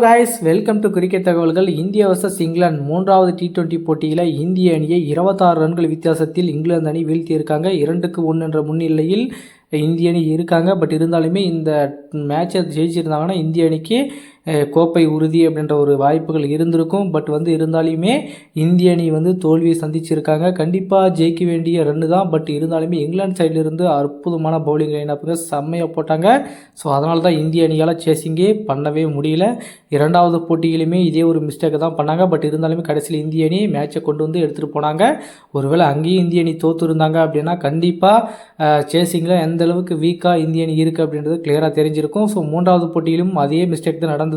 Guys welcome to cricket தகவல்கள் India versus England மூன்றாவது T twenty போட்டியில் இந்திய அணியை இருபத்தாறு ரன்கள் வித்தியாசத்தில் இங்கிலாந்து அணி வீழ்த்தியிருக்காங்க. இரண்டுக்கு ஒன்று என்ற முன்னிலையில் இந்திய அணி இருக்காங்க. பட் இருந்தாலுமே இந்த மேட்சை ஜெயிச்சிருந்தாங்கன்னா இந்திய அணிக்கு கோப்பை உறுதி அப்படின்ற ஒரு வாய்ப்புகள் இருந்திருக்கும். பட் வந்து இருந்தாலுமே இந்திய அணி வந்து தோல்வியை சந்திச்சிருக்காங்க. கண்டிப்பாக ஜெயிக்க வேண்டிய ரன்னு தான். பட் இருந்தாலுமே இங்கிலாந்து சைட்லேருந்து அற்புதமான பவுலிங் லைனப்புங்க செம்மையாக போட்டாங்க. ஸோ அதனால தான் இந்திய அணியால் சேசிங்கே பண்ணவே முடியல. இரண்டாவது போட்டியிலுமே இதே ஒரு மிஸ்டேக்கை தான் பண்ணாங்க. பட் இருந்தாலுமே கடைசியில் இந்திய அணி மேட்சை கொண்டு வந்து எடுத்துகிட்டு போனாங்க. ஒருவேளை அங்கேயும் இந்திய அணி தோற்று இருந்தாங்க அப்படின்னா கண்டிப்பாக சேசிங்கில் எந்த அளவுக்கு வீக்காக இந்திய அணி இருக்குது அப்படின்றது கிளியராக தெரிஞ்சிருக்கும். ஸோ மூன்றாவது போட்டியிலும் அதே மிஸ்டேக் தான் நடந்தது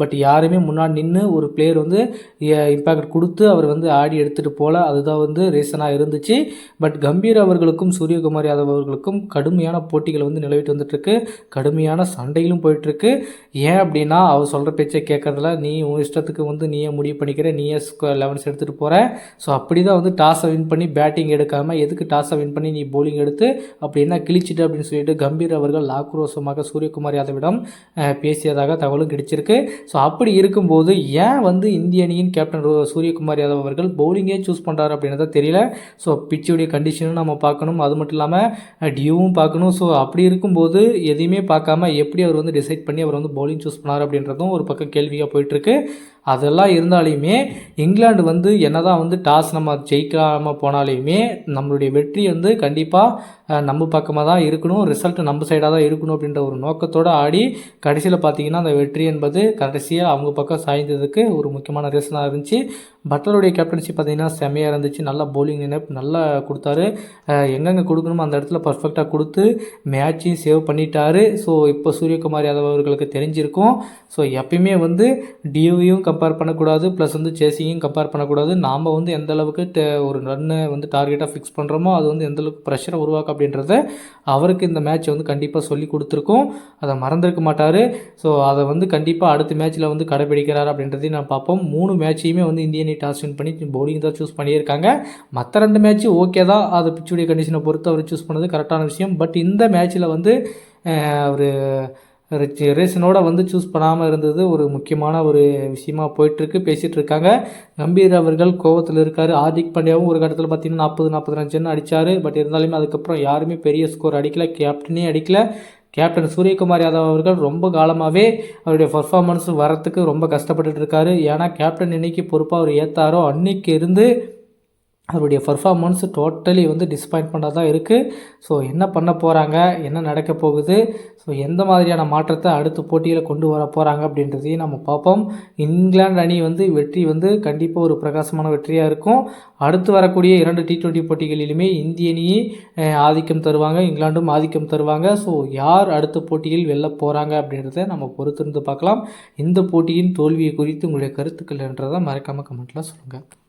பட் யாருமே முன்னாடி நின்று ஒரு பிளேயர் வந்து இம்பேக்ட் கொடுத்து அவர் வந்து ஆடி எடுத்துகிட்டு போகல அதுதான் வந்து ரீசனாக இருந்துச்சு. பட் கம்பீர் அவர்களுக்கும் சூரியகுமார் யாதவ் அவர்களுக்கும் கடுமையான போட்டிகள் வந்து நிலவிட்டு வந்துட்டுருக்கு. கடுமையான சண்டையிலும் போயிட்டுருக்கு. ஏன் அப்படின்னா அவர் சொல்கிற பேச்சை கேட்குறதுல நீ உன் இஷ்டத்துக்கு வந்து நீயே முடிவு பண்ணிக்கிற நீயே லெவன்ஸ் எடுத்துகிட்டு போகிற ஸோ அப்படி தான் வந்து டாஸை வின் பண்ணி பேட்டிங் எடுக்காமல் எதுக்கு டாஸை வின் பண்ணி நீ போலிங் எடுத்து அப்படி என்ன கிழிச்சிட்டு? அப்படின்னு சொல்லிட்டு கம்பீர் அவர்கள் ஆக்ரோஷமாக சூரியகுமார் யாதவிடம் பேசியதாக தகவலும் கிடைச்சிருக்கு ஸோ அப்படி இருக்கும்போது ஏன் வந்து இந்திய அணியின் கேப்டன் சூரியகுமார் யாதவ் அவர்கள் பவுலிங்கே சூஸ் பண்ணுறாரு அப்படின்றத தெரியல. ஸோ பிச்சுடைய கண்டிஷனும் நம்ம பார்க்கணும். அது மட்டும் இல்லாமல் டியூவும் பார்க்கணும். ஸோ அப்படி இருக்கும்போது எதையுமே பார்க்காம எப்படி அவர் வந்து டிசைட் பண்ணி அவர் வந்து பவுலிங் சூஸ் பண்ணார் அப்படின்றதும் ஒரு பக்கம் கேள்வியாக போயிட்டுருக்கு அதெல்லாம் இருந்தாலையுமே இங்கிலாந்து வந்து என்ன தான் வந்து டாஸ் நம்ம ஜெயிக்காமல் போனாலையுமே நம்மளுடைய வெற்றி வந்து கண்டிப்பாக நம்ம பக்கமாக தான் இருக்கணும். ரிசல்ட் நம்ம சைடாக தான் இருக்கணும் அப்படின்ற ஒரு நோக்கத்தோடு ஆடி கடைசியில் பார்த்தீங்கன்னா அந்த வெற்றி என்பது கடைசியாக அவங்க பக்கம் சாய்ந்ததுக்கு ஒரு முக்கியமான ரீசனாக இருந்துச்சு. பட்லருடைய கேப்டன்ஷிப் பார்த்தீங்கன்னா செம்மையாக இருந்துச்சு. நல்லா பவுலிங் நினைப்பு நல்லா கொடுத்தாரு. எங்கெங்கே கொடுக்கணுமோ அந்த இடத்துல பர்ஃபெக்டாக கொடுத்து மேட்சையும் சேவ் பண்ணிட்டாரு. ஸோ இப்போ சூரியகுமார் யாதவ் அவர்களுக்கு தெரிஞ்சிருக்கும். ஸோ எப்பயுமே வந்து டியூவையும் கம்பேர் பண்ணக்கூடாது ப்ளஸ் வந்து சேசிங்கையும் கம்பேர் பண்ணக்கூடாது. நாம் வந்து எந்த அளவுக்கு ஒரு ரன்னை வந்து டார்கெட்டாக ஃபிக்ஸ் பண்ணுறோமோ அது வந்து எந்த அளவுக்கு ப்ரெஷரை உருவாக்கும் அப்படின்றத அவருக்கு இந்த மேட்ச் வந்து கண்டிப்பாக சொல்லி கொடுத்துருக்கோம். அதை மறந்துருக்க மாட்டார். ஸோ அதை வந்து கண்டிப்பாக அடுத்த மேட்ச்சில் வந்து கடைபிடிக்கிறார் அப்படின்றதையும் நான் பார்ப்போம். மூணு மேட்சையுமே வந்து இந்தியன் பண்ணி டாஸ் வின் பண்ணி பவுலிங் தான் சூஸ் பண்ணியிருக்காங்க. மற்ற ரெண்டு மேட்ச்சு ஓகே தான். அது பிச்சுடைய கண்டிஷனை பொறுத்து அவர் சூஸ் பண்ணது கரெக்டான விஷயம். பட் இந்த மேட்ச்சில் வந்து அவர் ரேசனோட வந்து சூஸ் பண்ணாமல் இருந்தது ஒரு முக்கியமான ஒரு விஷயமா போயிட்டுருக்கு பேசிகிட்டு இருக்காங்க கம்பீர் அவர்கள் கோவத்தில் இருக்கார். ஆதிக் பாண்டியாவும் ஒரு கட்டத்தில் பார்த்தீங்கன்னா நாற்பது நாற்பது ரன் அடித்தார் பட் இருந்தாலுமே அதுக்கப்புறம் யாருமே பெரிய ஸ்கோர் அடிக்கல. கேப்டனே அடிக்கல. கேப்டன் சூரியகுமார் யாதவ் அவர்கள் ரொம்ப காலமாகவே அவருடைய பர்ஃபார்மன்ஸ் வரத்துக்கு ரொம்ப கஷ்டப்பட்டுட்டு இருக்காரு. ஏன்னா கேப்டன் இன்னைக்கு பொறுப்பாக அவர் ஏற்றாரோ அன்னைக்கு இருந்து அவருடைய பர்ஃபார்மன்ஸ் டோட்டலி வந்து டிசப்பாயின்மெண்ட்டாக தான் இருக்குது ஸோ என்ன பண்ண போகிறாங்க என்ன நடக்க போகுது? ஸோ எந்த மாதிரியான மாற்றத்தை அடுத்த போட்டியில் கொண்டு வர போகிறாங்க அப்படின்றதையும் நம்ம பார்ப்போம். இங்கிலாந்து அணி வந்து வெற்றி வந்து கண்டிப்பாக ஒரு பிரகாசமான வெற்றியாக இருக்கும். அடுத்து வரக்கூடிய இரண்டு டி ட்வெண்ட்டி போட்டிகளிலுமே இந்திய அணியே ஆதிக்கம் தருவாங்க. இங்கிலாண்டும் ஆதிக்கம் தருவாங்க. ஸோ யார் அடுத்த போட்டியில் வெல்ல போகிறாங்க அப்படின்றத நம்ம பொறுத்திருந்து பார்க்கலாம். இந்த போட்டியின் தோல்வியை குறித்து உங்களுடைய கருத்துக்கள் என்றதை மறக்காமல் கமெண்ட்டில் சொல்லுங்கள்